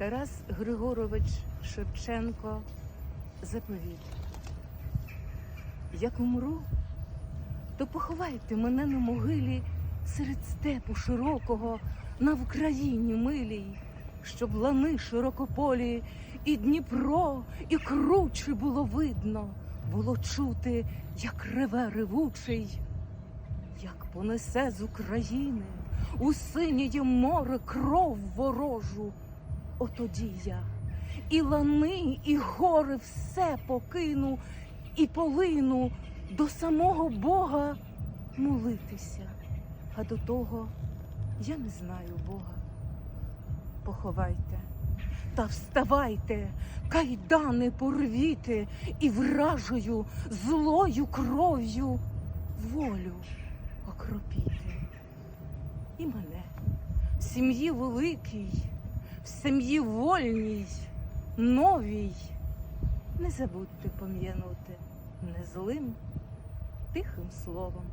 Тарас Григорович Шевченко заповіт. Як умру, то поховайте мене на могилі серед степу широкого на Вкраїні милій, щоб лани широкополі, і Дніпро, і круче було видно, було чути, як реве ревучий, як понесе з України у синіє море кров ворожу. Отоді я і лани, і гори все покину, і полину до самого Бога молитися. А до того я не знаю Бога. Поховайте та вставайте, кайдани порвіте і вражою злою кров'ю волю окропіте. І мене сім'ї великій, в сім'ї вольній, новій. Не забудьте пом'янути незлим, тихим словом.